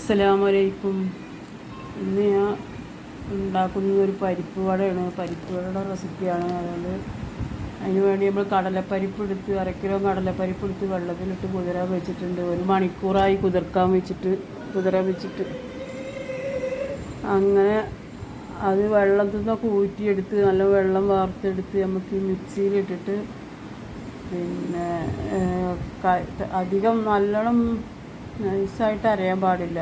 അസ്സലാമലൈക്കും. ഇന്ന് ഞാൻ ഉണ്ടാക്കുന്നത് ഒരു പരിപ്പ് വടയാണ്. പരിപ്പ് വടയുടെ റെസിപ്പിയാണ് അതായത് അതിന് വേണ്ടി നമ്മൾ കടലപ്പരിപ്പ് എടുത്ത് അര കിലോ കടലപ്പരിപ്പ് എടുത്ത് വെള്ളത്തിലിട്ട് കുതിരാൻ വെച്ചിട്ടുണ്ട്. ഒരു മണിക്കൂറായി കുതിർക്കാൻ വെച്ചിട്ട് കുതിരാൻ വെച്ചിട്ട്. അങ്ങനെ അത് വെള്ളത്തിൽ നിന്നൊക്കെ ഊറ്റിയെടുത്ത് നല്ല വെള്ളം വാർത്തെടുത്ത് നമുക്ക് മിക്സിയിലിട്ടിട്ട് പിന്നെ അധികം നല്ലോണം നൈസായിട്ട് അരയാൻ പാടില്ല.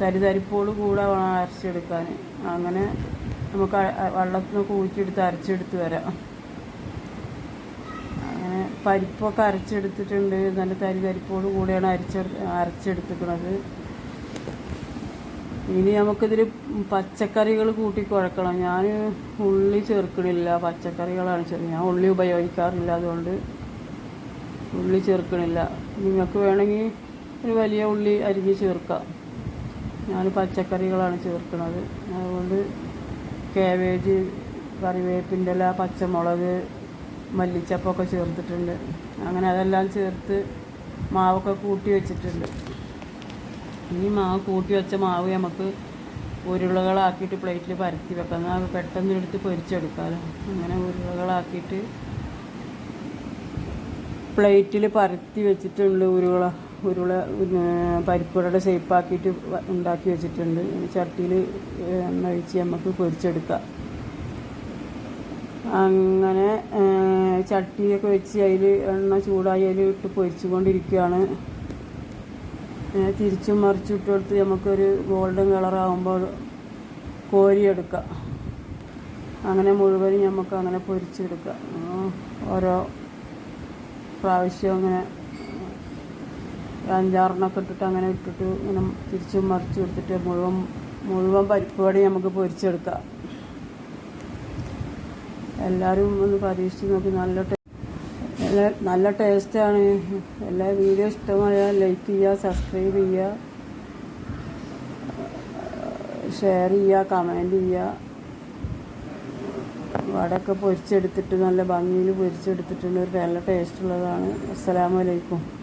തരിതരിപ്പോട് കൂടെ വേണം അരച്ചെടുക്കാൻ. അങ്ങനെ നമുക്ക് വെള്ളത്തിൽ നിന്ന് കൂറ്റിയെടുത്ത് അരച്ചെടുത്ത് വരാം. അങ്ങനെ പരിപ്പൊക്കെ അരച്ചെടുത്തിട്ടുണ്ട്. നല്ല തരിതരിപ്പോട് കൂടെയാണ് അരച്ച അരച്ചെടുത്തിട്ടുള്ളത് ഇനി നമുക്കിതിൽ പച്ചക്കറികൾ കൂട്ടി കുഴക്കണം. ഞാൻ ഉള്ളി ചേർക്കണില്ല. പച്ചക്കറികളാണ് ചേർക്കുന്നത് ഞാൻ ഉള്ളി ഉപയോഗിക്കാറില്ല അതുകൊണ്ട് ഉള്ളി ചേർക്കണില്ല. നിങ്ങൾക്ക് വേണമെങ്കിൽ ഒരു വലിയ ഉള്ളി അരിഞ്ഞ് ചേർക്കാം ഞാൻ പച്ചക്കറികളാണ് ചേർക്കുന്നത്. അതുകൊണ്ട് കാബേജ് കറിവേപ്പിന്റെ ഇല പച്ചമുളക് മല്ലിച്ചപ്പൊക്കെ ചേർത്തിട്ടുണ്ട്. അങ്ങനെ അതെല്ലാം ചേർത്ത് മാവൊക്കെ കൂട്ടി വെച്ചിട്ടുണ്ട്. ഈ മാവ് കൂട്ടി വെച്ച മാവ് നമുക്ക് ഉരുളകളാക്കിയിട്ട് പ്ലേറ്റിൽ പരത്തി വെക്കാം. അത് പെട്ടെന്ന് എടുത്ത് പൊരിച്ചെടുക്കാമല്ലോ അങ്ങനെ ഉരുളകളാക്കിയിട്ട് പ്ലേറ്റിൽ പരത്തി വെച്ചിട്ടുണ്ട് ഉരുള. ഉരുള പിന്നെ പരിപ്പുകളുടെ ഷേപ്പാക്കിയിട്ട് ഉണ്ടാക്കി വെച്ചിട്ടുണ്ട്. ചട്ടിയിൽ എണ്ണ ഒഴിച്ച് നമുക്ക് പൊരിച്ചെടുക്കാം. അങ്ങനെ ചട്ടിയൊക്കെ വെച്ച് അതിൽ എണ്ണ ചൂടായി അതിൽ ഇട്ട് പൊരിച്ചുകൊണ്ടിരിക്കുകയാണ്. തിരിച്ചും മറിച്ചും ഇട്ട് നമുക്കൊരു ഗോൾഡൻ കളറാകുമ്പോൾ കോരിയെടുക്കാം അങ്ങനെ മുഴുവനും നമുക്ക് അങ്ങനെ പൊരിച്ചെടുക്കാം ഓരോ പ്രാവശ്യം അങ്ങനെ അഞ്ചാറെണ്ണൊക്കെ ഇട്ടിട്ട് അങ്ങനെ ഇട്ടിട്ട് ഇങ്ങനെ തിരിച്ചും മറിച്ച് എടുത്തിട്ട് മുഴുവൻ മുഴുവൻ പരിപ്പ് വടി നമുക്ക് പൊരിച്ചെടുക്കാം. എല്ലാവരും ഒന്ന് പരീക്ഷിച്ച് നോക്കി നല്ല നല്ല- ടേസ്റ്റാണ് എല്ലാ വീഡിയോ ഇഷ്ടമായാൽ ലൈക്ക് ചെയ്യുക സബ്സ്ക്രൈബ് ചെയ്യുക ഷെയർ ചെയ്യുക കമന്റ് ചെയ്യുക. വടക്കെ പൊരിച്ചെടുത്തിട്ട് നല്ല ഭംഗിയിൽ പൊരിച്ചെടുത്തിട്ടുണ്ട്. ഒരു നല്ല ടേസ്റ്റ് ഉള്ളതാണ്. അസ്സലാമലൈക്കും